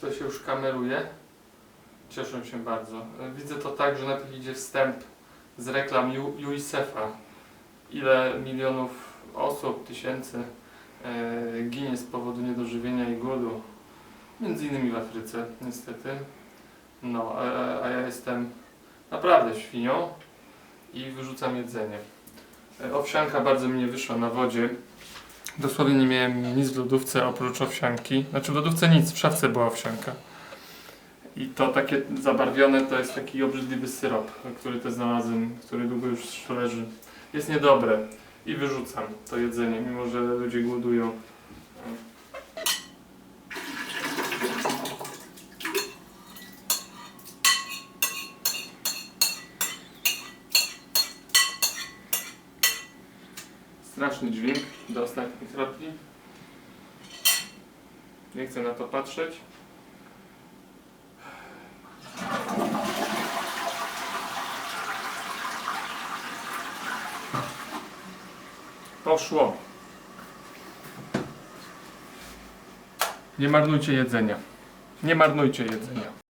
to się już kameruje. Cieszę się bardzo. Widzę to tak, że najpierw idzie wstęp z reklam UNICEF-a. Ile milionów osób, tysięcy e, ginie z powodu niedożywienia i głodu. Między innymi w Afryce, niestety. No, a, a ja jestem naprawdę świnią i wyrzucam jedzenie. E, Owsianka bardzo mi nie wyszła na wodzie. Dosłownie nie miałem nic w lodówce oprócz owsianki. Znaczy w lodówce nic, w szafce była owsianka. I to takie zabarwione to jest taki obrzydliwy syrop, który też znalazłem, który długo już leży. Jest niedobre i wyrzucam to jedzenie, mimo że ludzie głodują. Straszny dźwięk do ostatniej kropli. Nie chcę na to patrzeć. Poszło. Nie marnujcie jedzenia. Nie marnujcie jedzenia.